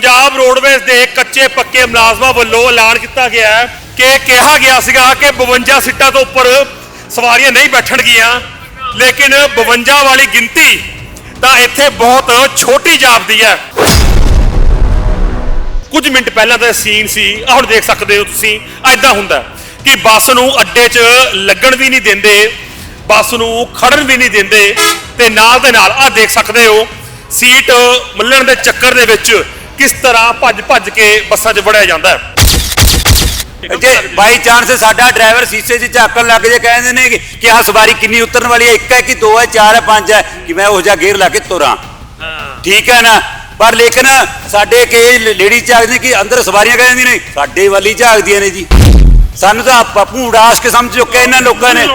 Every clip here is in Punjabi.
ਪੰਜਾਬ ਰੋਡਵੇਜ਼ ਦੇ ਕੱਚੇ ਪੱਕੇ ਮੁਲਾਜ਼ਮਾਂ ਵੱਲੋਂ ਐਲਾਨ ਕੀਤਾ ਗਿਆ ਹੈ ਕਿ ਕਿਹਾ ਗਿਆ ਸੀਗਾ ਕਿ 52 ਸੀਟਾਂ ਤੋਂ ਉੱਪਰ ਸਵਾਰੀਆਂ ਨਹੀਂ ਬੈਠਣਗੀਆਂ। ਲੇਕਿਨ 52 ਵਾਲੀ ਗਿਣਤੀ ਤਾਂ ਇੱਥੇ ਬਹੁਤ ਛੋਟੀ ਜਾਪਦੀ ਹੈ। ਕੁਝ ਮਿੰਟ ਪਹਿਲਾਂ ਦਾ ਸੀਨ ਸੀ, ਆਹ ਹੁਣ ਦੇਖ ਸਕਦੇ ਹੋ ਤੁਸੀਂ ਐਦਾਂ ਹੁੰਦਾ ਕਿ ਬੱਸ ਨੂੰ ਅੱਡੇ 'ਚ ਲੱਗਣ ਵੀ ਨਹੀਂ ਦਿੰਦੇ, ਬੱਸ ਨੂੰ ਖੜਨ ਵੀ ਨਹੀਂ ਦਿੰਦੇ ਤੇ ਨਾਲ ਦੇ ਨਾਲ ਆਹ ਦੇਖ ਸਕਦੇ ਹੋ, ਸੀਟ ਮੱਲਣ ਦੇ ਚੱਕਰ ਦੇ ਵਿੱਚ ਕਿਸ ਤਰ੍ਹਾਂ ਭੱਜ ਭੱਜ ਕੇ ਬੱਸਾਂ 'ਚ ਵੜਿਆ ਜਾਂਦਾ ਹੈ? ਜੇ ਬਾਈ ਚਾਂਸ ਸਾਡਾ ਡਰਾਈਵਰ ਸ਼ੀਸ਼ੇ 'ਚ ਝਾਕਣ ਲੱਗ ਜੇ ਕਹਿੰਦੇ ਨੇ ਕਿ- ਆਹ ਸਵਾਰੀ ਕਿੰਨੀ ਉਤਰਨ ਵਾਲੀ ਹੈ ਇੱਕ ਹੈ ਕਿ ਦੋ ਹੈ ਚਾਰ ਹੈ ਪੰਜ ਹੈ ਕਿ ਮੈਂ ਉਹ ਜਿਹਾ ਗੇਅਰ ਲਾ ਕੇ ਤੁਰਾਂ। ਠੀਕ ਹੈ ਨਾ? ਪਰ ਲੇਕਿਨ ਸਾਡੇ ਕਈ ਲੇਡੀ ਝਾਕਦੇ ਕਿ ਅੰਦਰ ਸਵਾਰੀਆਂ ਕਹਿੰਦੀਆਂ ਨੇ ਸਾਡੇ ਵਾਲੀ ਝਾਕਦੀਆਂ ਨੇ ਜੀ। ਸਾਨੂੰ ਤਾਂ ਪੱਪੂ ਉਡਾਸ ਕੇ ਸਮਝ ਚੁੱਕੇ ਇਹਨਾਂ ਲੋਕਾਂ ਨੇ।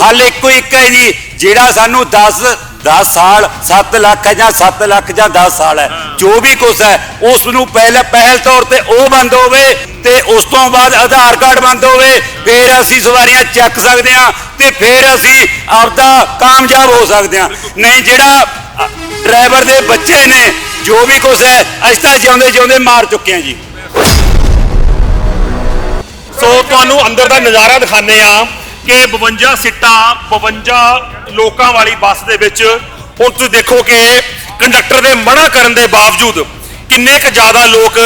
ਹੱਲ ਇੱਕੋ ਇੱਕ ਹੈ ਜੀ ਜਿਹੜਾ ਸਾਨੂੰ 10 10 ਸਾਲ 7 ਲੱਖ ਹੈ ਜਾਂ 7 ਲੱਖ ਜਾਂ 10 ਸਾਲ ਹੈ। ਜੋ ਵੀ ਕੁਛ ਹੈ ਉਸ ਨੂੰ ਪਹਿਲੇ ਪਹਿਲ ਤੌਰ ਤੇ ਉਹ ਬੰਦ ਹੋਵੇ ਤੇ ਉਸ ਤੋਂ ਬਾਅਦ ਆਧਾਰ ਕਾਰਡ ਬੰਦ ਹੋਵੇ ਫਿਰ ਅਸੀਂ ਸਵਾਰੀਆਂ ਚੱਕ ਸਕਦੇ ਹਾਂ ਤੇ ਫਿਰ ਅਸੀਂ ਆਪਦਾ ਕਾਮਯਾਬ ਹੋ ਸਕਦੇ ਹਾਂ। ਨਹੀਂ ਜਿਹੜਾ ਡਰਾਈਵਰ ਦੇ ਬੱਚੇ ਨੇ ਜੋ ਵੀ ਕੁਛ ਹੈ ਅਸੀਂ ਤਾਂ ਜਿਉਂਦੇ ਜਿਉਂਦੇ ਮਾਰ ਚੁੱਕੇ ਹਾਂ ਜੀ। ਸੋ ਤੁਹਾਨੂੰ ਅੰਦਰ ਦਾ ਨਜ਼ਾਰਾ ਦਿਖਾਣੇ ਆ ਕਿ 52 ਸੀਟਾਂ 52 ਲੋਕਾਂ ਵਾਲੀ ਬੱਸ ਦੇ ਵਿੱਚ ਹੁਣ ਤੁਸੀਂ ਦੇਖੋ ਕਿ ਕੰਡਕਟਰ ਦੇ ਮਨਾ ਕਰਨ ਦੇ ਬਾਵਜੂਦ ਕਿੰਨੇ ਕੁ ਜ਼ਿਆਦਾ ਲੋਕ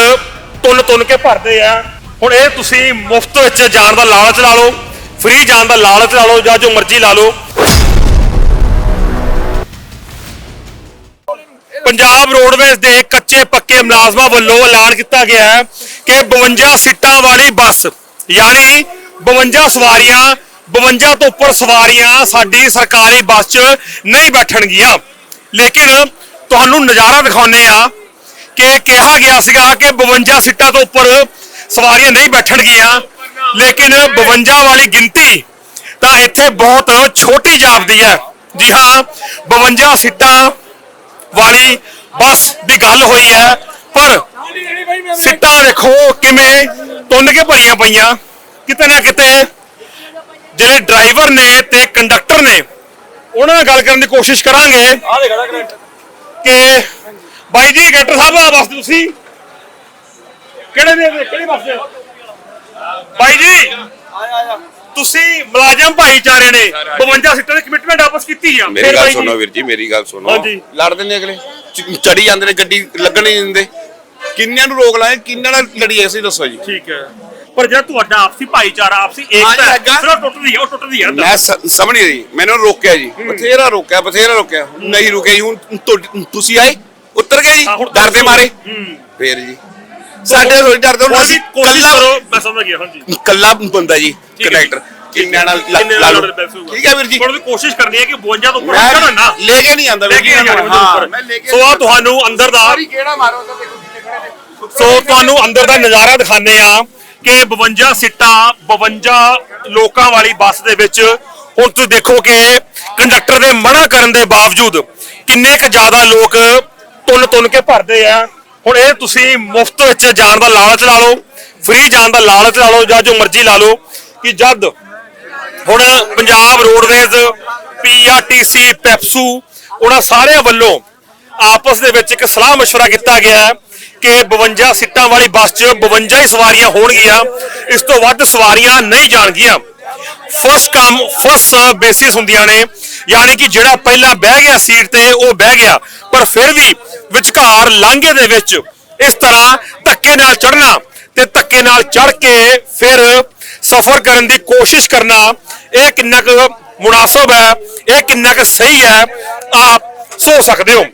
ਤੁੰਨ ਤੁੰਨ ਕੇ ਭਰਦੇ ਆ। ਹੁਣ ਇਹ ਤੁਸੀਂ ਮੁਫਤ ਵਿੱਚ ਜਾਣ ਦਾ ਲਾਲਚ ਲਾ ਲਓ ਫ੍ਰੀ ਜਾਣ ਦਾ ਲਾਲਚ ਲਾ ਲਓ ਜਾਂ ਜੋ ਮਰਜ਼ੀ ਲਾ ਲਓ। ਪੰਜਾਬ ਰੋਡਵੇਜ਼ ਦੇ ਕੱਚੇ ਪੱਕੇ ਮੁਲਾਜ਼ਮਾਂ ਵੱਲੋਂ ਐਲਾਨ ਕੀਤਾ ਗਿਆ ਹੈ ਕਿ 52 ਸੀਟਾਂ ਵਾਲੀ ਬੱਸ, ਯਾਨੀ 52 ਸਵਾਰੀਆਂ 52 ਤੋਂ ਉੱਪਰ ਸਵਾਰੀਆਂ ਸਾਡੀ ਸਰਕਾਰੀ ਬੱਸ 'ਚ ਨਹੀਂ ਬੈਠਣਗੀਆਂ। ਲੇਕਿਨ ਤੁਹਾਨੂੰ ਨਜ਼ਾਰਾ ਦਿਖਾਉਨੇ ਆ ਕਿ ਕਿਹਾ ਗਿਆ ਸੀਗਾ ਕਿ 52 ਸੀਟਾਂ ਤੋਂ ਉੱਪਰ ਸਵਾਰੀਆਂ ਨਹੀਂ ਬੈਠਣਗੀਆਂ। ਲੇਕਿਨ 52 ਵਾਲੀ ਗਿਣਤੀ ਤਾਂ ਇੱਥੇ ਬਹੁਤ ਛੋਟੀ ਜਾਪਦੀ ਹੈ। ਜੀ ਹਾਂ 52 ਸੀਟਾਂ ਵਾਲੀ ਬੱਸ ਦੀ ਗੱਲ ਹੋਈ ਹੈ, ਪਰ ਸੀਟਾਂ ਦੇਖੋ ਕਿਵੇਂ ਤੁੰਨ ਕੇ ਭਰੀਆਂ ਪਈਆਂ। ਕਿਤੇ ਨਾ ਕਿਤੇ ਜਿਹੜੇ ਡਰਾਈਵਰ ਨੇ ਤੇ ਕੰਡਕਟਰ ਨੇ ਉਹਨਾਂ ਨਾਲ ਗੱਲ ਕਰਨ ਦੀ ਕੋਸ਼ਿਸ਼ ਕਰਾਂਗੇ ਕਿ ਬਾਈ ਜੀ ਕੰਡਕਟਰ ਸਾਹਿਬ ਆ ਬੱਸ ਤੁਸੀਂ? ਕਿਹੜੇ ਦੇ ਕਿਹੜੀ ਬੱਸ ਦੇ? ਬਾਈ ਜੀ ਤੁਸੀਂ ਮੁਲਾਜ਼ਮ ਭਾਈਚਾਰੇ ਨੇ 52 ਸੀਟਾਂ ਦੀ ਕਮਿਟਮੈਂਟ ਆਪਸ ਕੀਤੀ ਆ। ਮੇਰੀ ਫਿਰ ਗੱਲ ਬਾਈ ਜੀ, ਸੁਣੋ ਵੀਰ ਜੀ ਮੇਰੀ ਗੱਲ ਸੁਣੋ। ਲੜਦੇ ਨੇ ਅਗਲੇ। ਚੜੀ ਜਾਂਦੇ ਨੇ ਗੱਡੀ ਲੱਗਣ ਨਹੀਂ ਦਿੰਦੇ। ਕਿੰਨਿਆਂ ਨੂੰ ਰੋਕ ਲਾਏ ਕਿੰਨਾਂ ਨਾਲ ਲੜੀਏ ਅਸੀਂ ਦੱਸੋ ਜੀ। ਠੀਕ ਹੈ। ਪਰ ਜਿਹੜਾ ਤੁਹਾਡਾ ਆਪਸੀ ਭਾਈਚਾਰਾ ਆਪਸੀ ਏਕਤਾ ਹੈ ਲੱਗਾ। ਸਿਰਫ ਟੁੱਟਦੀ ਹੈ ਉਹ ਟੁੱਟਦੀ ਹੈ। ਮੈਂ ਸ- ਸਮਝ ਨਹੀਂ ਰਹੀ। ਮੈਨੂੰ ਰੋਕਿਆ ਜੀ। ਬਥੇਰਾ ਰੋਕਿਆ ਬਥੇਰਾ ਰੋਕਿਆ। ਨਹੀਂ ਰੁਕਿਆ ਜੀ ਹੁਣ ਤੁ- ਤੁਸੀਂ ਆਏ ਉੱਤਰ ਗਏ ਜੀ ਹਾਂ, ਹੁਣ ਡਰਦੇ ਮਾਰੇ। ਫੇਰ ਜੀ। ਸਾਡੇ ਥੋੜੀ ਡਰਦੇ ਹੁਣ ਕੋਈ ਅਸੀਂ ਵੀ ਕੋਸ਼ਿਸ਼ ਕੱਲਾ ਕਰੋ ਮੈਂ ਸਮਝ ਗਿਆ ਹਾਂਜੀ। ਕੱਲਾ ਬੰਦਾ ਜੀ ਠੀਕ ਹੈ ਕਨੈਕਟਰ। ਕਿੰਨਿਆਂ ਨਾਲ ਲ- ਕਿੰਨੇ ਲਾ ਨਾਲ ਲਓ ਬੈਸੂਗਾ ਠੀਕ ਹੈ ਵੀਰ ਜੀ। ਪਰ ਉਹਦੀ ਕੋਸ਼ਿਸ਼ ਕਰਨੀ ਹੈ ਕਿ 52 ਤੋਂ ਉੱਪਰ ਮੈਂ ਲੈ ਕੇ ਨਹੀਂ ਆਂਦਾ ਲੈ ਕੇ ਨਹੀਂ ਜਾਣਾ। ਹਾਂ। ਮੈਂ ਲੈ ਕੇ ਸੋ ਆ ਤੁਹਾਨੂੰ ਅੰਦਰ ਦਾ ਸਾਰੀ ਕਿਹੜਾ ਮਾਰੋ ਤਾਂ ਦੇਖੋ ਕਿੰਨੇ ਖੜੇ ਨੇ। ਸੋ ਤੁਹਾਨੂੰ ਅੰਦਰ ਦਾ ਨਜ਼ਾਰਾ ਦਿਖਾਣੇ ਆ ਕਿ 52 ਸੀਟਾਂ 52 ਲੋਕਾਂ ਵਾਲੀ ਬੱਸ ਦੇ ਵਿੱਚ ਹੁਣ ਤੁਸੀਂ ਦੇਖੋ ਕਿ ਕੰਡਕਟਰ ਦੇ ਮਨਾ ਕਰਨ ਦੇ ਬਾਵਜੂਦ ਕਿੰਨੇ ਕੁ ਜ਼ਿਆਦਾ ਲੋਕ ਤੁੰਨ ਤੁੰਨ ਕੇ ਭਰਦੇ ਆ ਹੁਣ ਇਹ ਤੁਸੀਂ ਮੁਫਤ ਵਿੱਚ ਜਾਣ ਦਾ ਲਾਲਚ ਲਾ ਲਓ ਫ੍ਰੀ ਜਾਣ ਦਾ ਲਾਲਚ ਲਾ ਲਓ ਜਾਂ ਜੋ ਮਰਜ਼ੀ ਲਾ ਲਓ ਕਿ ਜਦ ਹੁਣ ਪੰਜਾਬ ਰੋਡਵੇਜ਼ ਪੀਆਰਟੀਸੀ ਪੈਪਸੂ ਉਹਨਾਂ ਸਾਰਿਆਂ ਵੱਲੋਂ ਆਪਸ ਦੇ ਵਿੱਚ ਇੱਕ ਸਲਾਹ مشورہ ਕੀਤਾ ਗਿਆ ਹੈ ਕਿ 52 ਸੀਟਾਂ ਵਾਲੀ ਬੱਸ 'ਚ 52 ਹੀ ਸਵਾਰੀਆਂ ਹੋਣਗੀਆਂ, ਇਸ ਤੋਂ ਵੱਧ ਸਵਾਰੀਆਂ ਨਹੀਂ ਜਾਣਗੀਆਂ। ਫਸਟ ਕਮ ਫਸਟ ਬੇਸਿਸ ਹੁੰਦੀਆਂ ਨੇ, ਯਾਨੀ ਕਿ ਜਿਹੜਾ ਪਹਿਲਾਂ ਬਹਿ ਗਿਆ ਸੀਟ ਤੇ, ਉਹ ਬਹਿ ਗਿਆ। ਪਰ ਫਿਰ ਵੀ ਵਿਚਕਾਰ ਲਾਂਘੇ ਦੇ ਵਿੱਚ ਇਸ ਤਰ੍ਹਾਂ ਧੱਕੇ ਨਾਲ ਚੜਨਾ ਤੇ ਧੱਕੇ ਨਾਲ ਚੜ ਕੇ ਫਿਰ ਸਫ਼ਰ ਕਰਨ ਦੀ ਕੋਸ਼ਿਸ਼ ਕਰਨਾ, ਇਹ ਕਿੰਨਾ ਕੁ ਮੁਨਾਸਬ ਹੈ, ਇਹ ਕਿੰਨਾ ਕੁ ਸਹੀ ਹੈ, ਆਪ ਸੋਚ ਸਕਦੇ ਹੋ।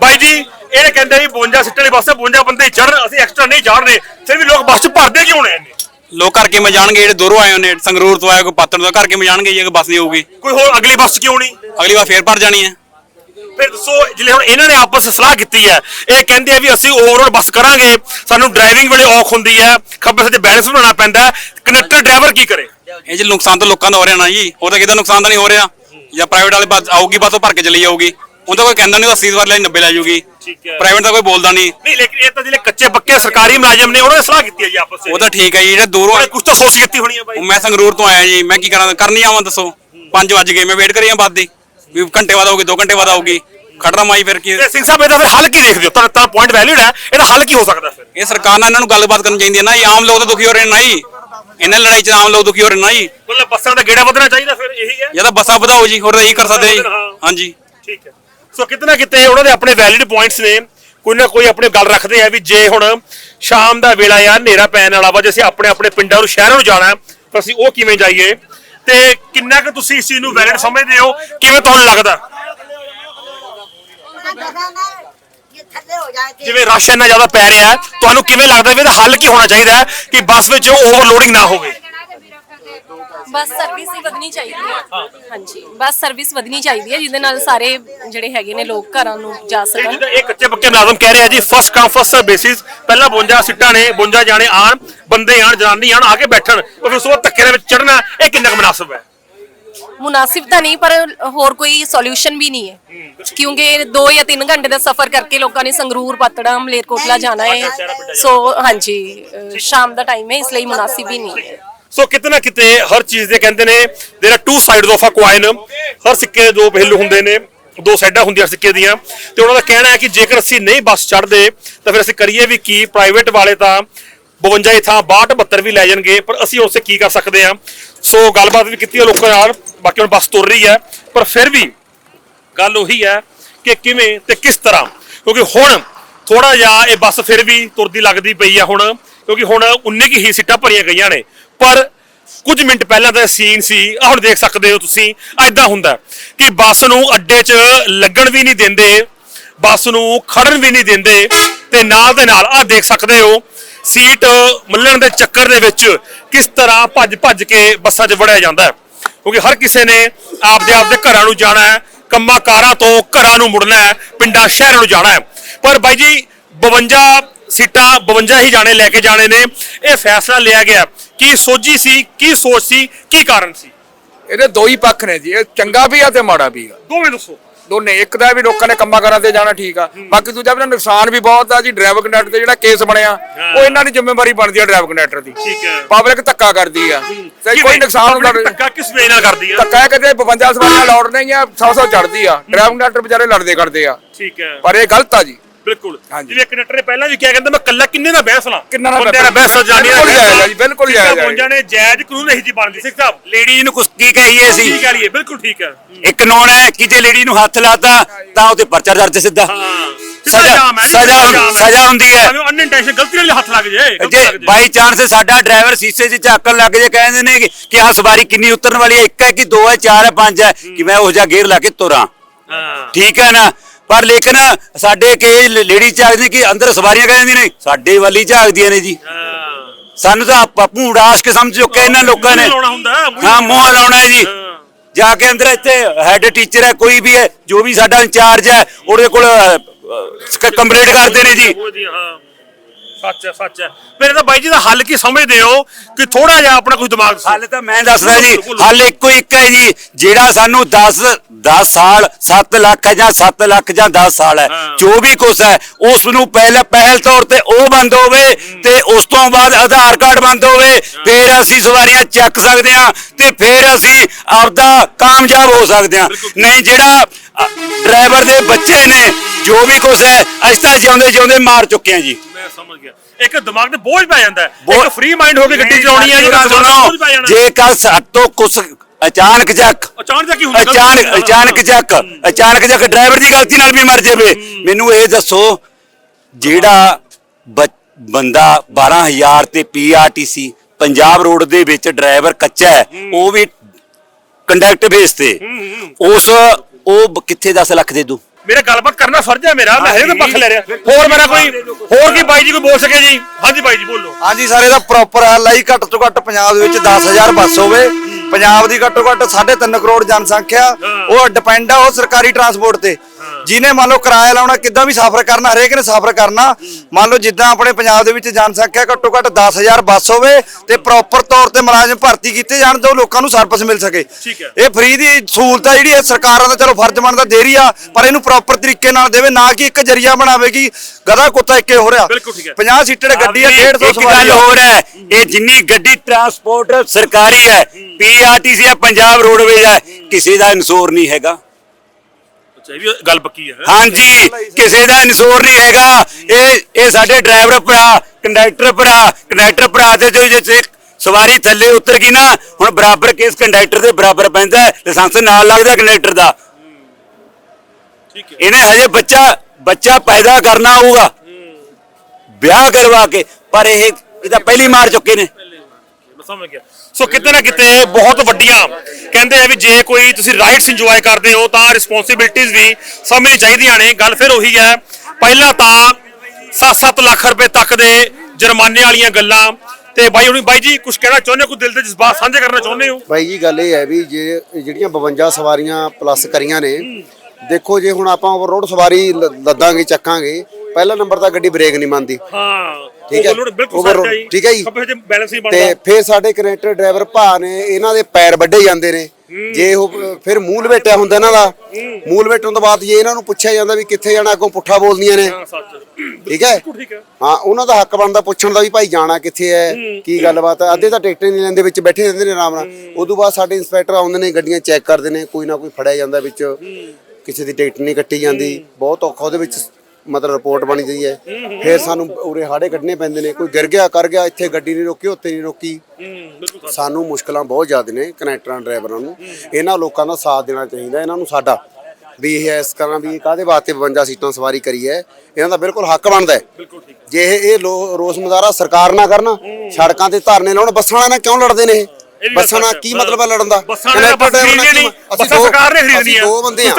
ਬਾਈ ਜੀ ਇਹ ਕਹਿੰਦੇ ਵੀ 52 ਸੀਟਾਂ ਵਾਲੀ ਬੱਸ ਹੈ 52 ਬੰਦੇ ਚੜਨ ਅਸੀਂ ਐਕਸਟਰਾ ਨਹੀਂ ਚੜ੍ਹਦੇ ਫਿਰ ਵੀ ਲੋਕ ਬੱਸ 'ਚ ਭਰਦੇ ਕਿਉਂ ਨੇ ਇੰਨੇ? ਲੋਕ ਘਰ ਕਿਵੇਂ ਜਾਣਗੇ? ਜਿਹੜੇ ਦੂਰੋਂ ਆਏ ਨੇ ਸੰਗਰੂਰ ਤੋਂ ਆਏ ਕੋਈ ਪਾਤਣ ਤੋਂ ਘਰ ਕਿਵੇਂ ਜਾਣਗੇ ਜੇ ਬੱਸ ਨਹੀਂ ਹੋਊਗੀ? ਕੋਈ ਹੋਰ ਅਗਲੀ ਬੱਸ ਕਿਉਂ ਨਹੀਂ? ਅਗਲੀ ਵਾਰ ਫੇਰ ਭਰ ਜਾਣੀ ਹੈ। ਫਿਰ ਦੱਸੋ ਜਿਹੜੇ ਹੁਣ ਇਹਨਾਂ ਨੇ ਆਪਸ ਸਲਾਹ ਕੀਤੀ ਹੈ। ਇਹ ਕਹਿੰਦੇ ਆ ਵੀ ਅਸੀਂ ਓਵਰਆਲ ਬੱਸ ਕਰਾਂਗੇ। ਸਾਨੂੰ ਡਰਾਈਵਿੰਗ ਵੇਲੇ ਔਖ ਹੁੰਦੀ ਹੈ। ਖੱਬੇ ਸੱਜੇ ਬੈਲੈਂਸ ਬਣਾਉਣਾ ਪੈਂਦਾ ਹੈ। ਕਨੈਕਟਰ ਡਰਾਈਵਰ ਕੀ ਕਰੇ? ਇਹ ਜੇ ਨੁਕਸਾਨ ਤਾਂ ਲੋਕਾਂ ਦਾ ਹੋ ਰਿਹਾ ਨਾ ਜੀ। ਉਹ ਤਾਂ ਕਿਤੇ ਨੁਕਸਾਨ ਤਾਂ ਨਹੀਂ ਹੋ ਰਿਹਾ। ਜਾਂ ਪ੍ਰਾਈਵੇਟ ਵਾਲੇ ਬੱਸ ਆਊਗੀ ਬੱਸ ਉਹ ਭਰ ਕੇ ਚਲੀ ਜਾਊਗੀ। ਉਹ ਤਾਂ ਕੋਈ ਕਹਿੰਦਾ ਨਹੀਂ 80 ਵਾਰ ਲੈ 90 ਲੈ ਜਾਊਗੀ ਠੀਕ ਹੈ। ਪ੍ਰਾਈਵੇਟ ਤਾਂ ਕੋਈ ਬੋਲਦਾ ਨਹੀਂ ਨਹੀਂ ਲੇਕਿਨ ਇਹ ਤਾਂ ਜਿਹੜੇ ਕੱਚੇ ਪੱਕੇ ਸਰਕਾਰੀ ਮੁਲਾਜ਼ਮ ਨੇ ਉਹਨਾਂ ਨੇ ਸਲਾਹ ਕੀਤੀ ਹੈ ਜੀ ਆਪਸ 'ਚ ਉਹ ਤਾਂ ਠੀਕ ਹੈ ਜੀ ਜਿਹੜੇ ਦੂਰੋਂ ਕੁਝ ਤਾਂ ਸੋਚ ਕੀਤੀ ਹੋਣੀ ਹੈ ਬਾਈ। ਉਹ ਮੈਂ ਸੰਗਰੂਰ ਤੋਂ ਆਇਆ ਜੀ ਮੈਂ ਕੀ ਕਰਾਂ ਕਰਨੀ ਆਵਾਂ ਦੱਸੋ। 5 ਵਜ ਗਏ ਮੈਂ ਵੇਟ ਕਰੀ ਆ ਬੱਸ ਦੀ। ਵੀ ਘੰਟੇ ਬਾਅਦ ਆਊਗੀ 2 ਘੰਟੇ ਬਾਅਦ ਆਊਗੀ। ਖੜਰਾ ਮਾਈ ਫਿਰ ਕੀ ਸਿੰਘ ਸਾਹਿਬ ਇਹਦਾ ਫਿਰ ਹੱਲ ਕੀ ਦੇਖਦੇ ਹੋ ਤਾਂ ਤਾਂ ਪੁਆਇੰਟ ਵੈਲਿਡ ਹੈ ਇਹਦਾ ਹੱਲ ਕੀ ਹੋ ਸਕਦਾ ਫਿਰ? ਇਹ ਸਰਕਾਰ ਨਾਲ ਇਹਨਾਂ ਨੂੰ ਗੱਲਬਾਤ ਕਰਨੀ ਚਾਹੀਦੀ ਹੈ ਨਾ ਇਹ ਆਮ ਲੋਕ ਤਾਂ ਦੁਖੀ ਹੋ ਰਹੇ ਨੇ ਨਾ ਜੀ। ਇਹਨਾਂ ਲੜਾਈ 'ਚ ਆਮ ਲੋਕ ਦੁਖੀ ਹੋ ਰਹੇ ਨੇ ਜੀ। ਮਤਲਬ ਬੱਸਾਂ ਦਾ ਗੇੜਾ ਵਧਣਾ ਚਾਹੀਦਾ ਫਿਰ ਇਹੀ ਹੈ? ਜਾਂ ਤਾਂ ਬੱਸਾਂ ਵਧਾਓ ਜੀ ਹੋਰ ਤਾਂ ਇਹੀ ਕਰ ਸਕਦੇ ਜੀ। ਹਾਂਜੀ। ਠੀਕ ਹੈ। ਸੋ ਕਿਤਨਾ ਕਿਤੇ ਉਹਨਾਂ ਦੇ ਆਪਣੇ ਵੈਲਿਡ ਪੁਆਇੰਟਸ ਨੇ। ਕੋਈ ਨਾ ਕੋਈ ਆਪਣੇ ਗੱਲ ਰੱਖਦੇ ਆ ਵੀ ਜੇ ਹੁਣ ਸ਼ਾਮ ਦਾ ਵੇਲਾ ਆ ਹਨੇਰਾ ਪੈਣ ਵਾਲਾ ਵਾ ਜੇ ਅਸੀਂ ਆਪਣੇ ਆਪਣੇ ਪਿੰਡਾਂ ਨੂੰ ਸ਼ਹਿਰਾਂ ਨੂੰ ਜਾਣਾ ਤਾਂ ਅਸੀਂ ਉਹ ਕਿਵੇਂ ਜਾਈਏ? ਤੇ ਕਿੰਨਾ ਕੁ ਤੁਸੀਂ ਇਸ ਚੀਜ਼ ਨੂੰ ਵੈਲਿਡ ਸਮਝਦੇ ਹੋ? ਕਿਵੇਂ ਤੁਹਾਨੂੰ ਲੱਗਦਾ? ਜਿਵੇਂ ਰਸ਼ ਇੰਨਾ ਜ਼ਿਆਦਾ ਪੈ ਰਿਹਾ ਤੁਹਾਨੂੰ ਕਿਵੇਂ ਲੱਗਦਾ ਵੀ ਇਹਦਾ ਹੱਲ ਕੀ ਹੋਣਾ ਚਾਹੀਦਾ ਕਿ ਬੱਸ ਵਿੱਚ ਓਵਰਲੋਡਿੰਗ ਨਾ ਹੋਵੇ? ਬੱਸ ਸਰਵਿਸ ਹੀ ਵਧਣੀ ਚਾਹੀਦੀ ਹੈ। ਹਾਂਜੀ ਬੱਸ ਸਰਵਿਸ ਵਧਣੀ ਚਾਹੀਦੀ ਹੈ ਜਿਹਦੇ ਨਾਲ ਸਾਰੇ ਜਿਹੜੇ ਹੈਗੇ ਨੇ ਲੋਕ ਘਰਾਂ ਨੂੰ ਜਾ ਤੇ ਸਕਣ। ਜਿੱਦਾਂ ਇਹ ਕੱਚੇ ਪੱਕੇ ਮੁਲਾਜ਼ਮ ਕਹਿ ਰਿਹਾ ਜੀ first come first serve basis ਪਹਿਲਾਂ 52 ਸੀਟਾਂ ਨੇ 52 ਜਾਣੇ ਆਣ ਬੰਦੇ ਆਣ ਜਨਾਨੀ ਆਣ ਆ ਕੇ ਬੈਠਣ। ਪਰ ਫਿਰ ਉਸ ਤੋਂ ਬਾਅਦ ਧੱਕੇ ਦੇ ਵਿੱਚ ਚੜਨਾ ਇਹ ਕਿੰਨਾ ਕੁ ਹੈ? ਮੁਨਾਸਿਬ ਤਾਂ ਨਹੀਂ ਪਰ ਹੋਰ ਕੋਈ ਸੋਲੂਸ਼ਨ ਵੀ ਨਹੀਂ ਹੈ। ਕਿਉਂਕਿ 2 ਜਾਂ 3 ਘੰਟੇ ਦਾ ਸਫ਼ਰ ਕਰਕੇ ਲੋਕਾਂ ਨੇ ਸੰਗਰੂਰ ਪਾਤੜਾ ਮਲੇਰਕੋਟਲਾ ਜਾਣਾ ਹੈ। ਸੋ ਹਾਂਜੀ ਸ਼ਾਮ ਦਾ ਟਾਈਮ ਹੈ ਇਸ ਲਈ ਮੁਨਾਸਿਬ ਹੀ ਨਹੀਂ ਹੈ। ਸੋ ਕਿਤੇ ਨਾ ਕਿਤੇ ਹਰ ਚੀਜ਼ ਦੇ ਕਹਿੰਦੇ ਨੇ there are two sides of a coin ਹਰ ਸਿੱਕੇ ਦੇ ਦੋ ਪਹਿਲੂ ਹੁੰਦੇ ਨੇ, ਦੋ ਸਾਈਡਾਂ ਹੁੰਦੀਆਂ ਸਿੱਕੇ ਦੀਆਂ। ਤੇ ਉਹਨਾਂ ਦਾ ਕਹਿਣਾ ਹੈ ਕਿ ਜੇਕਰ ਅਸੀਂ ਨਹੀਂ ਬੱਸ ਚੜ੍ਹਦੇ, ਤਾਂ ਫਿਰ ਅਸੀਂ ਕਰੀਏ ਵੀ ਕੀ? ਪ੍ਰਾਈਵੇਟ ਵਾਲੇ ਤਾਂ 52 ਦੀ ਥਾਂ 62 72 ਵੀ ਲੈ ਜਾਣਗੇ, ਪਰ ਅਸੀਂ ਉਸ 'ਤੇ ਕੀ ਕਰ ਸਕਦੇ ਹਾਂ? ਸੋ ਗੱਲਬਾਤ ਵੀ ਕੀਤੀ ਹੈ ਲੋਕਾਂ ਨਾਲ, ਬਾਕੀ ਹੁਣ ਬੱਸ ਤੁਰ ਰਹੀ ਹੈ, ਪਰ ਫਿਰ ਵੀ ਗੱਲ ਉਹੀ ਹੈ ਕਿ ਕਿਵੇਂ ਤੇ ਕਿਸ ਤਰ੍ਹਾਂ? ਕਿਉਂਕਿ ਹੁਣ ਥੋੜਾ ਜਿਹਾ ਇਹ ਬੱਸ ਫਿਰ ਵੀ ਤੁਰਦੀ ਲੱਗਦੀ ਪਈ ਆ ਹੁਣ, ਕਿਉਂਕਿ ਹੁਣ 19 ਕੀ ਹੀ ਸੀਟਾਂ ਭਰੀਆਂ ਗਈਆਂ ਨੇ। ਪਰ ਕੁਝ ਮਿੰਟ ਪਹਿਲਾਂ ਦਾ ਸੀਨ ਸੀ, ਆਹ ਹੁਣ ਦੇਖ ਸਕਦੇ ਹੋ ਤੁਸੀਂ ਐਦਾਂ ਹੁੰਦਾ ਕਿ ਬੱਸ ਨੂੰ ਅੱਡੇ 'ਚ ਲੱਗਣ ਵੀ ਨਹੀਂ ਦਿੰਦੇ, ਬੱਸ ਨੂੰ ਖੜਨ ਵੀ ਨਹੀਂ ਦਿੰਦੇ ਤੇ ਨਾਲ ਦੇ ਨਾਲ ਆਹ ਦੇਖ ਸਕਦੇ ਹੋ ਸੀਟ ਮੱਲਣ ਦੇ ਚੱਕਰ ਦੇ ਵਿੱਚ ਕਿਸ ਤਰ੍ਹਾਂ ਭੱਜ ਭੱਜ ਕੇ ਬੱਸਾਂ 'ਚ ਵੜਿਆ ਜਾਂਦਾ ਹੈ। ਕਿਉਂਕਿ ਹਰ ਕਿਸੇ ਨੇ ਆਪਦੇ ਆਪਦੇ ਘਰਾਂ ਨੂੰ ਜਾਣਾ ਹੈ, ਕੰਮਾਂ ਕਾਰਾਂ ਤੋਂ ਘਰਾਂ ਨੂੰ ਮੁੜਨਾ ਹੈ, ਪਿੰਡਾਂ ਸ਼ਹਿਰਾਂ ਨੂੰ ਜਾਣਾ ਹੈ। ਪਰ ਬਾਈ ਜੀ 52 ਸੀਟਾਂ 52 ਹੀ ਜਾਣੇ ਲੈ ਕੇ ਜਾਣੇ ਨੇ। ਇਹ ਫੈਸਲਾ ਲਿਆ ਗਿਆ। ਕੀ ਸੋਝੀ ਸੀ ਕੀ ਸੋਚ ਸੀ ਕੀ ਕਾਰਨ ਸੀ? ਇਹਦੇ ਦੋ ਹੀ ਪੱਖ ਨੇ ਜੀ। ਇਹ ਚੰਗਾ ਵੀ ਆ ਤੇ ਮਾੜਾ ਵੀ ਆ। ਦੋਵੇਂ ਦੱਸੋ। ਦੋਨੇ ਇੱਕ ਦਾ ਵੀ ਲੋਕਾਂ ਨੇ ਕੰਮਾਂ ਕਾਰਾਂ ਤੇ ਜਾਣਾ ਠੀਕ ਆ। ਬਾਕੀ ਦੂਜਾ ਵੀ ਨੁਕਸਾਨ ਵੀ ਬਹੁਤ ਆ ਜੀ ਡਰਾਈਵਰ ਕੰਡਕਟਰ ਤੇ ਜਿਹੜਾ ਕੇਸ ਬਣਿਆ ਉਹ ਇਹਨਾਂ ਦੀ ਜ਼ਿੰਮੇਵਾਰੀ ਬਣਦੀ ਆ ਡਰਾਈਵਰ ਕੰਡਕਟਰ ਦੀ। ਠੀਕ ਹੈ। ਪਬਲਿਕ ਧੱਕਾ ਕਰਦੀ ਆ। ਤੇ ਕੋਈ ਨੁਕਸਾਨ ਹੁੰਦਾ ਧੱਕਾ ਕਿਸ ਵੇ ਨਾਲ ਕਰਦੀ ਆ? ਧੱਕਾ ਕਦੇ 52 ਸਵਾਰੀਆਂ ਲੌੜ ਨਹੀਂ ਆ 100 ਚੜਦੀ ਆ। ਡਰਾਈਵਰ ਕੰਡਕਟਰ ਵਿਚਾਰੇ ਲੜਦੇ ਕਰਦੇ ਆ। ਠੀਕ ਹੈ ਪਰ ਇਹ ਗਲਤ ਆ ਜੀ। ਬਿਲਕੁਲ। ਹਾਂਜੀ। ਜਿਵੇਂ ਕੰਡਕਟਰ ਨੇ ਪਹਿਲਾਂ ਵੀ ਕਿਹਾ ਕਹਿੰਦਾ ਮੈਂ ਕੱਲਾ ਕਿੰਨੇ ਦਾ ਬਹਿਸ ਲਾਂ ਕਿੰਨਾ ਨਾਲ ਬੰਦਿਆਂ ਨਾਲ ਬਹਿਸ ਜਾਣੀ ਬਿਲਕੁਲ ਜਾਇਜ਼ ਆ ਜੀ, ਬਿਲਕੁਲ ਜਾਇਜ਼ ਆ ਜੀ। ਪੰਜਾਂ ਨੇ ਜਾਇਜ਼ ਕਾਨੂੰਨ ਨਹੀਂ ਜੀ ਬਣਦੀ। ਸਿੱਖ ਸਾਹਿਬ। ਲੇਡੀ ਨੂੰ ਕੁਛ ਕੀ ਕਹੀਏ ਸੀ ਠੀਕ ਹੈ ਲਈਏ ਬਿਲਕੁਲ ਠੀਕ ਹੈ ਇੱਕ ਨੋਨ ਹੈ ਕਿ ਜੇ ਲੇਡੀ ਨੂੰ ਹੱਥ ਲਾਤਾ ਤਾਂ ਉਹਤੇ ਪਰਚਾ ਦਰਜ ਸਿੱਧਾ। ਹਾਂ। ਸਜ਼ਾ ਸਜ਼ਾ ਹੁੰ- ਸਜ਼ਾ ਹੁੰਦੀ ਹੈ। ਅਨਇੰਟੈਂਸ਼ਨ ਗਲਤੀ ਨਾਲ ਹੱਥ ਲੱਗ ਜੇ ਗਲਤੀ ਜੇ ਲੱਗ ਜੇ। ਬਾਈ ਚਾਂਸ ਸਾਡਾ ਡਰਾਈਵਰ ਸ਼ੀਸ਼ੇ 'ਚ ਝਾਕਣ ਲੱਗ ਜੇ ਕਹਿੰਦੇ ਨੇ ਕਿ- ਕਿ ਆਹ ਸਵਾਰੀ ਕਿੰਨੀ ਉਤਰਨ ਵਾਲੀ ਹੈ? ਇੱਕ ਹੈ ਕਿ ਦੋ ਹੈ ਚਾਰ ਹੈ ਪੰਜ ਹੈ। ਕਿ ਮੈਂ ਉਹ ਜਿਹਾ ਗੇਅਰ ਲਾ ਕੇ ਤੁਰਾਂ। ਹਾਂ। ਠੀਕ ਹੈ ਨਾ? ਪਰ ਲੇਕਿਨ ਸਾਡੇ ਕਈ ਲੇਡੀ ਝਾਕਦੇ ਕਿ ਅੰਦਰ ਸਵਾਰੀਆਂ ਕਹਿੰਦੀਆਂ ਨੇ ਸਾਡੇ ਵਾਲੀ ਝਾਕਦੀਆਂ ਨੇ ਜੀ। ਸਾਨੂੰ ਤਾਂ ਪੱਪੂ ਉਡਾਸ ਕੇ ਸਮਝ ਚੁੱਕੇ ਇਹਨਾਂ ਲੋਕਾਂ ਨੇ। ਹੈ, ਮੂੰਹ ਲਾਉਣਾ ਹੈ ਜੀ। ਜਾ ਕੇ ਅੰਦਰ ਇੱਥੇ ਹੈੱਡ ਟੀਚਰ ਹੈ ਕੋਈ ਵੀ ਹੈ ਜੋ ਵੀ ਸਾਡਾ ਇੰਚਾਰਜ ਹੈ ਉਹਦੇ ਕੋਲ ਕੰਪਲੀਟ ਕਰਦੇ ਨੇ ਜੀ। ਸੱਚ ਹੈ ਸੱਚ ਹੈ। ਫਿਰ ਇਹਦਾ ਬਾਈ ਜੀ ਦਾ ਹੱਲ ਕੀ ਸਮਝਦੇ ਹੋ? ਕਿ ਥੋੜਾ ਜਿਹਾ ਆਪਣਾ ਕੁਝ ਦਿਮਾਗ। ਹੱਲ ਤਾਂ ਮੈਂ ਦੱਸਦਾ ਜੀ। ਹੱਲ ਇੱਕੋ ਇੱਕ ਹੈ ਜੀ। ਜਿਹੜਾ ਸਾਨੂੰ 10 10 ਸਾਲ 7 ਲੱਖ ਹੈ ਜਾਂ 7 ਲੱਖ ਜਾਂ 10 ਸਾਲ ਹੈ। ਜੋ ਵੀ ਕੁਛ ਹੈ ਉਸ ਨੂੰ ਪਹਿਲੇ ਪਹਿਲ ਤੌਰ ਤੇ ਉਹ ਬੰਦ ਹੋਵੇ ਤੇ ਉਸ ਤੋਂ ਬਾਅਦ ਆਧਾਰ ਕਾਰਡ ਬੰਦ ਹੋਵੇ ਫਿਰ ਅਸੀਂ ਸਵਾਰੀਆਂ ਚੱਕ ਸਕਦੇ ਹਾਂ ਤੇ ਫਿਰ ਅਸੀਂ ਆਪਦਾ ਕਾਮਯਾਬ ਹੋ ਸਕਦੇ ਹਾਂ। ਨਹੀਂ ਜਿਹੜਾ ਡਰਾਈਵਰ ਦੇ ਬੱਚੇ ਨੇ ਜੋ ਵੀ ਕੁਛ ਹੈ ਅਸੀਂ ਤਾਂ ਜਿਉਂਦੇ ਜਿਉਂਦੇ ਮਾਰ ਚੁੱਕੇ ਹਾਂ ਜੀ। ਮੈਂ ਸਮਝ ਗਿਆ। ਇੱਕ ਦਿਮਾਗ ਤੇ ਬੋਝ ਪੈ ਜਾਂਦਾ ਹੈ। ਬੋਝ- ਇੱਕ ਫ੍ਰੀ ਮਾਈਂਡ ਹੋ ਕੇ ਗੱਡੀ ਚਲਾਉਣੀ ਹੈ ਮੇਰੀ ਗੱਲ ਸੁਣੋ। ਜੇ ਕੱਲ ਸਾਤੋਂ ਕੁਛ ਅਚਾਨਕ ਜੱਕ ਅਚਾਨਕ ਕੀ ਹੁੰਦਾ ਅਚਾਨਕ ਅਚਾਨਕ ਜੱਕ ਅਚਾਨਕ ਜੱਕ ਡਰਾਈਵਰ ਦੀ ਗਲਤੀ ਨਾਲ ਵੀ ਮਰ ਜਾਵੇ। ਮੈਨੂੰ ਇਹ ਦੱਸੋ ਜਿਹੜਾ ਬੰਦਾ 12000 ਤੇ ਪੀਆਰਟੀਸੀ ਪੰਜਾਬ ਰੋਡ ਦੇ ਵਿੱਚ ਡਰਾਈਵਰ ਕੱਚਾ ਹੈ ਉਹ ਵੀ ਕੰਡਕਟ ਬੇਸ ਤੇ। ਉਸ ਉਹ ਕਿੱਥੇ 10 ਲੱਖ ਦੇ ਦੂ? ਮੇਰਾ ਗੱਲਬਾਤ ਕਰਨਾ ਫਰਜ਼ ਹੈ ਮੇਰਾ ਮੈਂ ਹਰੇ ਦਾ ਪੱਖ ਲੈ ਰਿਹਾ। ਹੋਰ ਮੇਰਾ ਕੋਈ ਹੋਰ ਕੀ ਬਾਈ ਜੀ ਕੋਈ ਬੋਲ ਸਕੇ ਜੀ? ਹਾਂਜੀ ਬਾਈ ਜੀ ਬੋਲੋ। ਹਾਂਜੀ ਸਾਰੇ ਦਾ ਪ੍ਰੋਪਰ ਹੱਲ ਹੈ ਜੀ ਘੱਟ ਤੋਂ ਘੱਟ ਪੰਜਾਬ ਦੇ ਵਿੱਚ 10000 ਬੱਸ ਹੋਵੇ। ਪੰਜਾਬ ਦੀ ਘੱਟੋ ਘੱਟ 3.5 ਕਰੋੜ ਜਨਸੰਖਿਆ। ਉਹ ਡਿਪੈਂਡ ਆ ਉਹ ਸਰਕਾਰੀ ਟਰਾਂਸਪੋਰਟ ਤੇ। ਜਿਹਨੇ ਮੰਨ ਲਓ ਕਿਰਾਇਆ ਲਾਉਣਾ ਕਿੱਦਾਂ ਵੀ ਸਫ਼ਰ ਕਰਨਾ ਹਰੇਕ ਨੇ ਸਫ਼ਰ ਕਰਨਾ ਮੰਨ ਲਓ ਜਿੱਦਾਂ ਆਪਣੇ ਪੰਜਾਬ ਦੇ ਵਿੱਚ ਜਨਸੰਖਿਆ ਘੱਟੋ ਘੱਟ 10000 ਬੱਸ ਹੋਵੇ ਤੇ ਪ੍ਰੋਪਰ ਤੌਰ ਤੇ ਮੁਲਾਜ਼ਮ ਭਰਤੀ ਕੀਤੇ ਜਾਣ ਜੋ ਲੋਕਾਂ ਨੂੰ ਸਰਵਿਸ ਮਿਲ ਸਕੇ। ਇਹ ਫ੍ਰੀ ਦੀ ਸਹੂਲਤ ਆ ਜਿਹੜੀ ਇਹ ਸਰਕਾਰਾਂ ਦਾ ਚਲੋ ਫਰਜ਼ ਬਣਦਾ ਦੇ ਰਹੀ ਆ ਪਰ ਇਹਨੂੰ ਪ੍ਰੋਪਰ ਤਰੀਕੇ ਨਾਲ ਦੇਵੇ ਨਾ ਕਿ ਇੱਕ ਜਰੀਆ ਬਣਾਵੇ ਕਿ ਗਧਾ ਕੁੱਤਾ ਇੱਕੇ ਹੋ ਰਿਹਾ। ਬਿਲਕੁਲ ਠੀਕ ਹੈ। 50 ਸੀਟਰ ਗੱਡੀ ਆ ਆਪਣੀ 150 ਇੱਕ ਸਵਾਰੀ ਗੱਲ ਹੋਰ ਹੈ ਇਹ ਜਿੰਨੀ ਗੱਡੀ ਟਰਾਂਸਪੋਰਟ ਸਰਕਾਰੀ ਹੈ ਪੀਆਰਟੀਸੀ ਹੈ ਪੰਜਾਬ ਰੋਡਵੇਜ਼ ਹੈ ਕਿਸੇ ਦਾ ਇਨਸ਼ੋਰ ਨਹੀਂ ਹੈਗਾ। ਅੱਛਾ ਇਹ ਵੀ ਗੱਲ ਪੱਕੀ ਹੈ। ਹਾਂਜੀ ਕਿਸੇ ਦਾ ਇਨਸੋਰ ਨਹੀਂ ਹੈਗਾ। ਇਹ ਇਹ ਸਾਡੇ ਡਰਾਈਵਰ ਭਰਾ ਕੰਡਕਟਰ ਭਰਾ ਕੰਡਕਟਰ ਭਰਾ ਦੇ ਜੋ ਜੇ ਸਵਾਰੀ ਥੱਲੇ ਉਤਰ ਗਈ ਨਾ ਹੁਣ ਬਰਾਬਰ ਕੇਸ ਕੰਡਕਟਰ ਦੇ ਬਰਾਬਰ ਪੈਂਦਾ ਲਾਇਸੈਂਸ ਨਾਲ ਲੱਗਦਾ ਕੰਡਕਟਰ ਦਾ। ਠੀਕ ਹੈ। ਇਹਨੇ ਹਜੇ ਬੱਚਾ ਬੱਚਾ ਪੈਦਾ ਕਰਨਾ ਹੋਊਗਾ। ਵਿਆਹ ਕਰਵਾ ਕੇ ਪਰ ਇਹ ਇਹਦਾ ਪਹਿਲੀ ਮਾਰ ਚੁੱਕੇ ਨੇ। ਸਮਝ ਗਿਆ। ਸੋ ਕਿਤੇ ਨਾ ਕਿਤੇ ਬਹੁਤ ਵੱਡੀਆਂ ਕਹਿੰਦੇ ਆ ਵੀ ਜੇ ਕੋਈ ਤੁਸੀਂ ਰਾਈਟਸ ਇੰਜੋਏ ਕਰਦੇ ਹੋ ਤਾਂ ਰਿਸਪੌਂਸਿਬਿਲਟੀਆਂ ਵੀ ਸਮਝਣੀ ਚਾਹੀਦੀਆਂ ਨੇ। ਗੱਲ ਫਿਰ ਉਹੀ ਹੈ ਪਹਿਲਾਂ ਤਾਂ 7-7 ਲੱਖ ਰੁਪਏ ਤੱਕ ਦੇ ਜੁਰਮਾਨੇ ਵਾਲੀਆਂ ਗੱਲਾਂ। ਤੇ ਬਾਈ ਹੁਣੀ ਬਾਈ ਜੀ ਕੁਝ ਕਹਿਣਾ ਚਾਹੁੰਦੇ ਹੋ? ਕੋਈ ਦਿਲ ਦੇ ਜਜ਼ਬਾਤ ਸਾਂਝੇ ਕਰਨਾ ਚਾਹੁੰਦੇ ਹੋ? ਬਾਈ ਜੀ ਗੱਲ ਇਹ ਹੈ ਵੀ ਜੇ ਜਿਹੜੀਆਂ 52 ਸਵਾਰੀਆਂ ਪਲੱਸ ਕਰੀਆਂ ਨੇ ਦੇਖੋ ਜੇ ਹੁਣ ਆਪਾਂ ਓਵਰਲੋਡ ਸਵਾਰੀ ਲੱਦਾਂਗੇ ਚੱਕਾਂਗੇ ਪਹਿਲਾ ਨੰਬਰ ਤਾਂ ਗੱਡੀ ਬ੍ਰੇਕ ਨਹੀਂ ਮੰਨਦੀ। ਹਾਂ ਠੀਕ ਹੈ। overload ਬਿਲਕੁਲ overload, ਸੱਚ ਹੈ ਜੀ। ਠੀਕ ਹੈ ਜੀ। ਖੱਬੇ ਜੇ ਬੈਲੈਂਸ ਨਹੀਂ ਤੇ ਫਿਰ ਸਾਡੇ ਕਨੈਕਟਰ ਡਰਾਈਵਰ ਭਾ ਨੇ ਇਹਨਾਂ ਦੇ ਪੈਰ ਵੱਡੇ ਜਾਂਦੇ ਨੇ। ਜੇ ਉਹ ਫਿਰ ਮੂਲ ਵੇਟਿਆ ਹੁੰਦਾ ਇਹਨਾਂ ਦਾ। ਮੂਲ ਵੇਟਣ ਤੋਂ ਬਾਅਦ ਜੇ ਇਹਨਾਂ ਨੂੰ ਪੁੱਛਿਆ ਜਾਂਦਾ ਵੀ ਕਿੱਥੇ ਜਾਣਾ ਅੱਗੋਂ ਪੁੱਠਾ ਬੋਲਦੀਆਂ ਨੇ। ਹਾਂ ਸੱਚ। ਠੀਕ ਹੈ? ਹੈ। ਉਹਨਾਂ ਦਾ ਹੱਕ ਬਣਦਾ ਪੁੱਛਣ ਦਾ ਵੀ ਭਾਈ ਜਾਣਾ ਕਿੱਥੇ ਹੈ ਕੀ ਗੱਲਬਾਤ ਹੈ। ਅੱਧੇ ਤਾਂ ਟਿਕਟ ਨਹੀਂ ਲੈਂਦੇ ਵਿੱਚ ਬੈਠੇ ਰਹਿੰਦੇ ਨੇ ਆਰਾਮ ਨਾਲ। ਉਦੋਂ ਬਾਅਦ ਸਾਡੇ ਇੰਸਪੈਕਟਰ ਆਉਂਦੇ ਨੇ ਗੱਡੀਆਂ ਚੈੱਕ ਕਰਦੇ ਨੇ ਕੋਈ ਨਾ ਕੋਈ ਫੜਿਆ ਜਾਂਦਾ ਵਿੱਚ। ਕਿਸੇ ਦੀ ਟਿਕਟ ਨਹੀਂ ਕੱਟੀ ਜਾਂਦੀ। ਬਹੁਤ ਔਖਾ ਉਹਦੇ ਵਿੱਚ ਮਤਲਬ ਰਿਪੋਰਟ ਬਣੀ ਜਾਂਦੀ ਹੈ। ਫਿਰ ਸਾਨੂੰ ਉਰੇ ਹਾੜੇ ਕੱਢਣੇ ਪੈਂਦੇ ਨੇ, ਕੋਈ ਗਿਰ ਗਿਆ, ਕਰ ਗਿਆ, ਇੱਥੇ ਗੱਡੀ ਨਹੀਂ ਰੋਕੀ, ਉੱਥੇ ਨਹੀਂ ਰੋਕੀ। ਸਾਨੂੰ ਮੁਸ਼ਕਲਾਂ ਬਹੁਤ ਜ਼ਿਆਦਾ ਨੇ ਕਨੈਕਟਰਾਂ, ਡਰਾਈਵਰਾਂ ਨੂੰ। ਇਹਨਾਂ ਲੋਕਾਂ ਦਾ ਸਾਥ ਦੇਣਾ ਚਾਹੀਦਾ, ਇਹਨਾਂ ਨੂੰ ਸਾਡਾ। ਵੀ ਇਹ ਇਸ ਕਰਾਂ ਵੀ ਕਾਹਦੇ ਵਾਸਤੇ 52 ਸੀਟਾਂ ਸਵਾਰੀ ਕਰੀ ਹੈ, ਇਹਨਾਂ ਦਾ ਬਿਲਕੁਲ ਹੱਕ ਬਣਦਾ ਹੈ। ਜੇ ਇਹ ਲੋ- ਰੋਸ ਮੁਜ਼ਾਹਰਾ ਸਰਕਾਰ ਨਾ ਕਰਨ, ਸੜਕਾਂ ਤੇ ਧਰਨੇ ਲਾਉਣ, ਬੱਸਾਂ ਵਾਲਿਆਂ ਨਾਲ ਕਿਉਂ ਲੜਦੇ ਨੇ ਇਹ? ਬੱਸਾਂ ਨਾਲ ਕੀ। ਮਤਲਬ ਹੈ ਲੜਨ ਦਾ ਬੱਸਾਂ। ਅਸੀਂ ਬੱਸਾਂ ਦੋ- ਸਰਕਾਰ ਨੇ ਖਰੀਦਣੀਆਂ। ਅਸੀਂ ਦੋ ਬੰਦੇ ਆ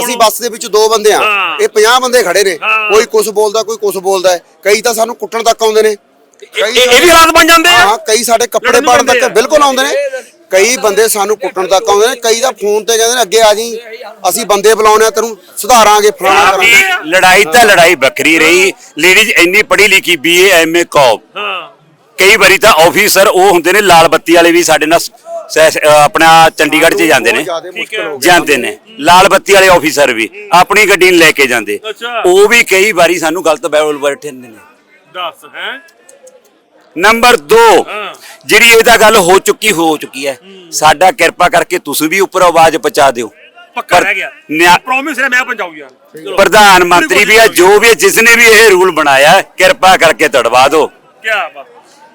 ਅਸੀਂ। ਬੱਸ ਦੇ ਵਿੱਚ ਦੋ ਬੰਦੇ ਆ। ਇਹ 50 ਬੰਦੇ ਖੜੇ ਨੇ। ਕੋਈ ਕੁਝ ਬੋਲਦਾ ਕੋਈ ਕੁਝ ਬੋਲਦਾ ਹੈ। ਕਈ ਤਾਂ ਸਾਨੂੰ ਕੁੱਟਣ ਤੱਕ ਆਉਂਦੇ ਨੇ ਇਹ ਵੀ ਹਾਲਾਤ ਬਣ ਜਾਂਦੇ ਆ ਹਾਂ ਕਈ ਸਾਡੇ ਕੱਪੜੇ ਨੂੰ ਪਾੜਨ ਤੱਕ ਆ। ਬਿਲਕੁਲ ਆਉਂਦੇ ਨੇ ਕਈ ਬੰਦੇ ਸਾਨੂੰ ਕੁੱਟਣ ਤੱਕ ਆਉਂਦੇ ਨੇ ਕਈ ਤਾਂ ਫੋਨ ਤੇ ਕਹਿੰਦੇ ਨੇ ਅੱਗੇ ਆ ਜੀ ਅਸੀਂ ਬੰਦੇ ਬੁਲਾਉਣੇ ਆ ਤੈਨੂੰ ਸੁਧਾਰਾਂਗੇ ਫਲਾਣਾ ਕਰਾਂਗੇ ਲੜਾਈ ਤਾਂ ਲੜਾਈ ਵੱਖਰੀ ਰਹੀ ਲੇਡੀਜ਼ ਇੰਨੀ ਪੜ੍ਹੀ ਲਿਖੀ ਬੀਏ ਐਮਏ ਕੌਪ ਹਾਂ ਕਈ ਵਾਰੀ ਤਾਂ ਆਫੀਸਰ ਉਹ ਹੁੰਦੇ ਨੇ ਲਾਲ ਬੱਤੀ ਵਾਲੇ ਵੀ ਸਾਡੇ ਨਾਲ ਸੈ- ਆਪਣਾ ਚੰਡੀਗੜ੍ਹ 'ਚ ਜਾਂਦੇ ਨੇ। ਜਾਂਦੇ ਨੇ। ਲਾਲ ਬੱਤੀ ਵਾਲੇ ਆਫੀਸਰ ਵੀ ਆਪਣੀ ਗੱਡੀ ਨੂੰ ਲੈ ਕੇ ਜਾਂਦੇ। ਅੱਛਾ। ਉਹ ਵੀ ਕਈ ਵਾਰੀ ਸਾਨੂੰ ਗਲਤ ਬੈਠ ਬੈਠੇ ਨੇ। ਦੱਸ ਹੈ? ਨੰਬਰ 2 ਹਾਂ। ਜਿਹੜੀ ਇਹ ਤਾਂ ਗੱਲ ਹੋ ਚੁੱਕੀ ਹੋ ਚੁੱਕੀ ਹੈ। ਸਾਡਾ ਕਿਰਪਾ ਕਰਕੇ ਤੁਸੀਂ ਵੀ ਉੱਪਰ ਆਵਾਜ਼ ਪਹੁੰਚਾ ਦਿਓ। ਪੱਕਾ ਪਰ ਰਹਿ ਗਿਆ। ਨਿਆ- ਪ੍ਰੋਮਿਸ ਹੈ ਮੈਂ ਪਹੁੰਚਾਊ ਯਾਰ। ਚਲੋ। ਪ੍ਰਧਾਨ ਮੰਤਰੀ ਵੀ ਹੈ ਜੋ ਵੀ ਹੈ ਜਿਸ ਨੇ ਵੀ ਇਹ ਰੂਲ ਬਣਾਇਆ ਹੈ, ਕਿਰਪਾ ਕਰਕੇ ਤੜਵਾ ਦਿਓ। ਕਿਆ ਬਾਤ।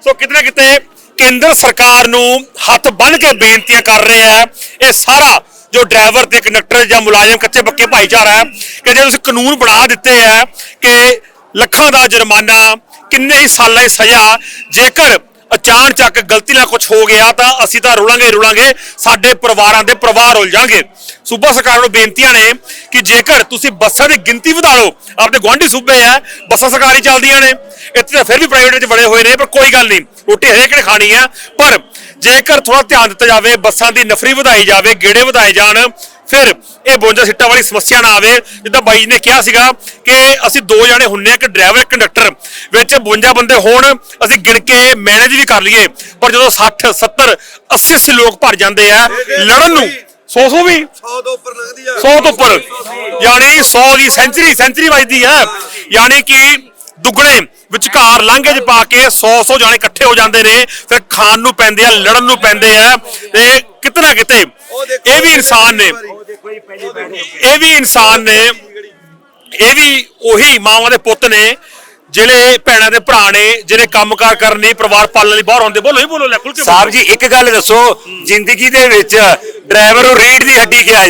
ਸੋ ਕਿਤੇ ਨਾ ਕਿਤੇ ਕੇਂਦਰ ਸਰਕਾਰ ਨੂੰ ਹੱਥ ਬੰਨ ਕੇ ਬੇਨਤੀਆਂ ਕਰ ਰਹੇ ਆ ਇਹ ਸਾਰਾ ਜੋ ਡਰਾਈਵਰ ਤੇ ਕੰਡਕਟਰ ਜਾਂ ਮੁਲਾਜ਼ਮ, ਕੱਚੇ ਪੱਕੇ ਭਾਈਚਾਰਾ ਹੈ, ਕਿ ਜੇ ਤੁਸੀਂ ਕਾਨੂੰਨ ਬਣਾ ਦਿੱਤੇ ਆ ਕਿ ਲੱਖਾਂ ਦਾ ਜੁਰਮਾਨਾ, ਕਿੰਨੇ ਹੀ ਸਾਲਾਂ ਦੀ ਸਜ਼ਾ, ਜੇਕਰ ਅਚਾਨਕ ਚੱਕ ਗਲਤੀ ਨਾਲ ਕੁਝ ਹੋ ਗਿਆ ਤਾਂ ਅਸੀਂ ਤਾਂ ਰੁਲਾਂਗੇ ਰੁਲਾਂਗੇ, ਸਾਡੇ ਪਰਿਵਾਰਾਂ ਦੇ ਪਰਿਵਾਰ ਰੁਲ ਜਾਣਗੇ। ਸੂਬਾ ਸਰਕਾਰ ਨੂੰ ਬੇਨਤੀਆਂ ਨੇ ਕਿ ਜੇਕਰ ਤੁਸੀਂ ਬੱਸਾਂ ਦੀ ਗਿਣਤੀ ਵਧਾ ਲਓ ਆਪਣੇ ਗੁਆਂਢੀ ਸੂਬੇ ਆ ਬੱਸਾਂ ਸਰਕਾਰੀ ਚੱਲਦੀਆਂ ਨੇ, ਇੱਥੇ ਤਾਂ ਫਿਰ ਵੀ ਪ੍ਰਾਈਵੇਟ ਵਿੱਚ ਬੜੇ ਹੋਏ ਨੇ, ਪਰ ਕੋਈ ਗੱਲ ਨਹੀਂ, ਰੋਟੀ ਹਰੇਕ ਨੇ ਖਾਣੀ ਆ। ਪਰ ਜੇਕਰ ਥੋੜਾ ਧਿਆਨ ਦਿੱਤਾ ਜਾਵੇ, ਬੱਸਾਂ ਦੀ ਨਫਰੀ ਵਧਾਈ ਜਾਵੇ, ਗੇੜੇ ਵਧਾਏ ਜਾਣ ਫਿਰ ਇਹ 52 ਸੀਟਾਂ ਵਾਲੀ ਸਮੱਸਿਆ ਨਾ ਆਵੇ। ਜਿੱਦਾਂ ਬਾਈ ਨੇ ਕਿਹਾ ਸੀਗਾ ਕਿ ਅਸੀਂ ਦੋ ਜਣੇ ਹੁੰਨੇ ਆ ਕਿ ਡਰਾਈਵਰ ਕੰਡਕਟਰ। ਵਿੱਚ 52 ਬੰਦੇ ਹੋਣ ਅਸੀਂ ਗਿਣ ਕੇ ਮੈਨੇਜ ਵੀ ਕਰ ਲਈਏ। ਪਰ ਜਦੋਂ 60 70 80 80 ਲੋਕ ਭਰ ਜਾਂਦੇ ਆ ਲੜਨ ਨੂੰ 100 100 ਵੀ? 100 ਤੋਂ ਉੱਪਰ ਲੰਘਦੀ ਆ। 100 ਤੋਂ ਉੱਪਰ। ਯਾਨੀ 100 ਦੀ ਸੈਂਚਰੀ ਸੈਂਚਰੀ ਵੱਜਦੀ ਹੈ ਯਾਨੀ ਕਿ ਦੁੱਗਣੇ ਵਿਚਕਾਰ ਲਾਂਘੇ 'ਚ ਪਾ ਕੇ 100 100 ਜਾਣੇ ਇਕੱਠੇ ਹੋ ਜਾਂਦੇ ਨੇ। ਫਿਰ ਖਾਣ ਨੂੰ ਪੈਂਦੇ ਆ ਲੜਨ ਨੂੰ ਪੈਂਦੇ ਆ। ਤੇ ਕਿਤੇ ਨਾ ਕਿਤੇ। ਇਹ ਵੀ ਇਨਸਾਨ ਨੇ। ਇਹ ਵੀ ਇਨਸਾਨ ਨੇ। ਇਹ ਵੀ ਉਹੀ ਮਾਵਾਂ ਦੇ ਪੁੱਤ ਨੇ ਜਿਹੜੇ ਭੈਣਾਂ ਦੇ ਭਰਾ ਨੇ ਜਿਹੜੇ ਕੰਮਕਾਰ ਕਰਨ ਲਈ ਪਰਿਵਾਰ ਪਾਲਣ ਲਈ ਬਾਹਰ ਆਉਂਦੇ ਬੋਲੋ ਹੀ ਬੋਲੋ ਲੈ ਖੁੱਲ ਕੇ। ਸਾਹਿਬ ਜੀ ਇੱਕ ਗੱਲ ਦੱਸੋ ਜ਼ਿੰਦਗੀ ਦੇ ਵਿੱਚ ਡਰਾਈਵਰ ਨੂੰ ਰੀੜ ਦੀ ਹੱਡੀ ਕਿਹਾ